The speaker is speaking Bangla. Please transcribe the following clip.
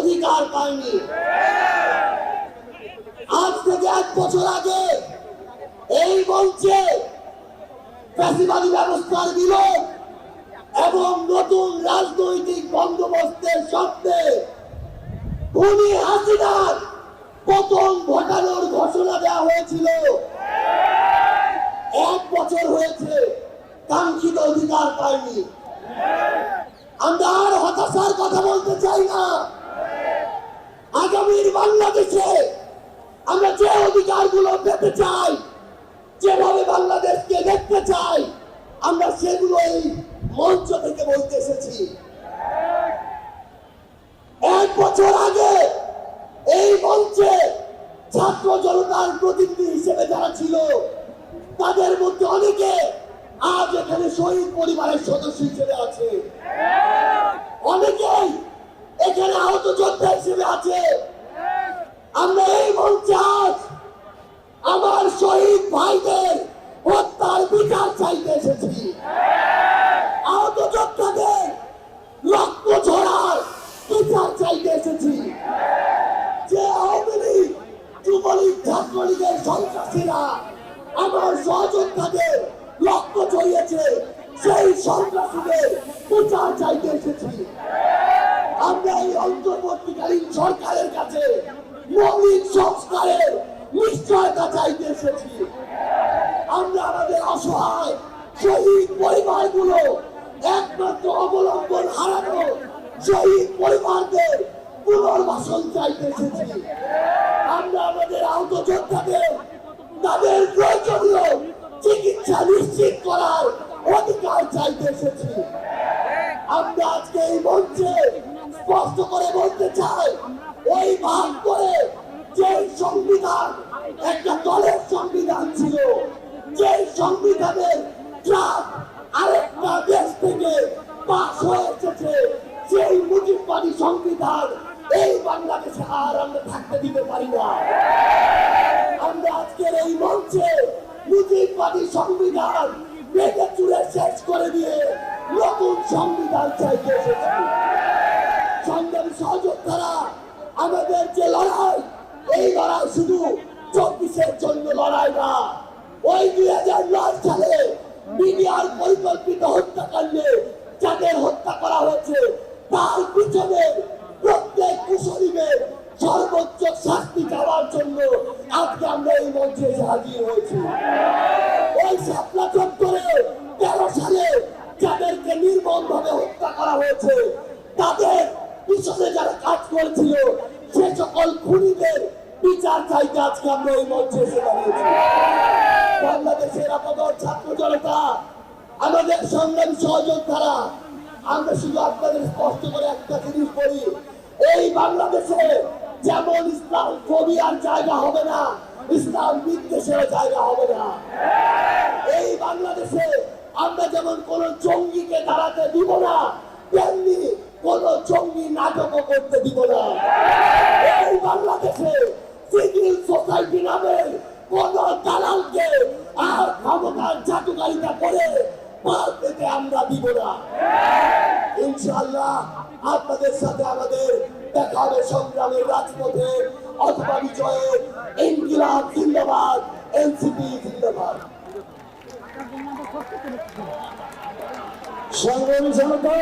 অধিকার পায়নি আজ থেকে এক বছর আগে এই মঞ্চে ব্যবস্থার বিলোপ এবং নতুন রাজনৈতিক বন্দোবস্তের স্বপ্নে খুনি হাসিনার পতন ঘটানোর ঘোষণা দেওয়া হয়েছিল। এক বছর হয়েছে কাঙ্ক্ষিত অধিকার পায়নি আমরা আর হতাশার কথা বলতে চাই না। আগামীর বাংলাদেশে আমরা যে অধিকারগুলো পেতে চাই, যেভাবে বাংলাদেশকে দেখতে চাই, আমরা সেগুলো এই মঞ্চ থেকে বলতে এসেছি। এক বছর আগে এই মঞ্চে ছাত্র জনতার প্রতিনিধি হিসেবে যারা ছিল, তাদের মধ্যে অনেকে আজ এখানে শহীদ পরিবারের সদস্য হিসেবে আছে। অনেকেই এখানে আহত যোদ্ধা হিসেবে আছে। আমরা আমার শহীদ ভাইদের হত্যার বিচার চাইতে এসেছি। আহত যোদ্ধাদের রক্ত ঝরার বিচার চাইতে এসেছি। যে আওয়ামী লীগ, যুবলীগ, ছাত্রলীগের সন্ত্রাসীরা আমার সহযোদ্ধাদের রক্ত ঝরিয়েছে, সেই সন্ত্রাসীদের বিচার চাইতে এসেছি। আমরা এই অন্তর্বর্তীকালীন সরকারের কাছে মৌলিক সংস্কারের নিশ্চয়তা চাইতে এসেছি। আমরা আমাদের অসহায়, শহীদ পরিবারগুলো একমাত্র অবলম্বন হারানো শহীদ পরিবারদের পুনর্বাসন চাইতে এসেছি। আমরা আমাদের আহত যোদ্ধাদের তাদের প্রয়োজনীয় চিকিৎসা নিশ্চিত করার অধিকার চাইতে এসেছি। আমরা আজকে এই মঞ্চে স্পষ্ট করে বলতে চাই, ওই ভাগ একটা দলের সংবিধান ছিল। যে সংবিধানের ট্রাক আরেকটা দেশ থেকে পাশ হয়ে এসেছে, সেই মুজিববাদী সংবিধান এই বাংলাদেশে আর আমরা থাকতে দিতে পারি না। আমরা আজকের এই মঞ্চে মুজিববাদী সংবিধান ভেঙে চুরে শেষ করে দিয়ে নতুন সংবিধান চাইতে এসেছি। সংগ্রামী সহযোদ্ধারা, আমাদের যে লড়াই, এই লড়াই শুধু চব্বিশের জন্য লড়াই না। ওই দুই হাজার নয় সালে মিডিয়ার পরিকল্পিত হত্যাকাণ্ডে যাদের হত্যা করা হয়েছে, তার পিছনে প্রত্যেক কুশলীদের সর্বোচ্চ শাস্তি চাওয়ার জন্য আজকে আমরা এই মঞ্চে হাজির হয়েছি। ওই শাপলা চত্বরে তেরো সালে যাদেরকে নির্মম ভাবে হত্যা করা হয়েছে, তাদের পিছনে যারা কাজ করেছিল, সে সকল খুনিদের বিচার চাইতে আজকে আমরা এই মঞ্চে এসে দাঁড়িয়েছি। বাংলাদেশের আপাতত ছাত্র জনতা, আমাদের সংগ্রামী সহযোদ্ধারা, আমরা শুধু আপনাদের স্পষ্ট করে একটা জিনিস বলি, এই বাংলাদেশে যেমন ইসলাম ফোবিয়ার জায়গা হবে না, ইসলাম বিদ্বেষের জায়গা হবে না। এই বাংলাদেশে আমরা যেমন কোন জঙ্গিকে দাঁড়াতে দিব না, তেমনি কোন জঙ্গি নাটকও করতে দিব না। এই বাংলাদেশে সিভিল সোসাইটি নামে কোন দালালকে আর ক্ষমতার জাদুকারিতা করে পার পেতে আমরা দিব না। ইনশাআল্লাহ আপনাদের সাথে আমাদের দেখা হবে সংগ্রামের রাজপথে, অথবা বিজয়ে। ইনকিলাব জিন্দাবাদ, এনসিপি জিন্দাবাদ। সংগ্রামী জনতা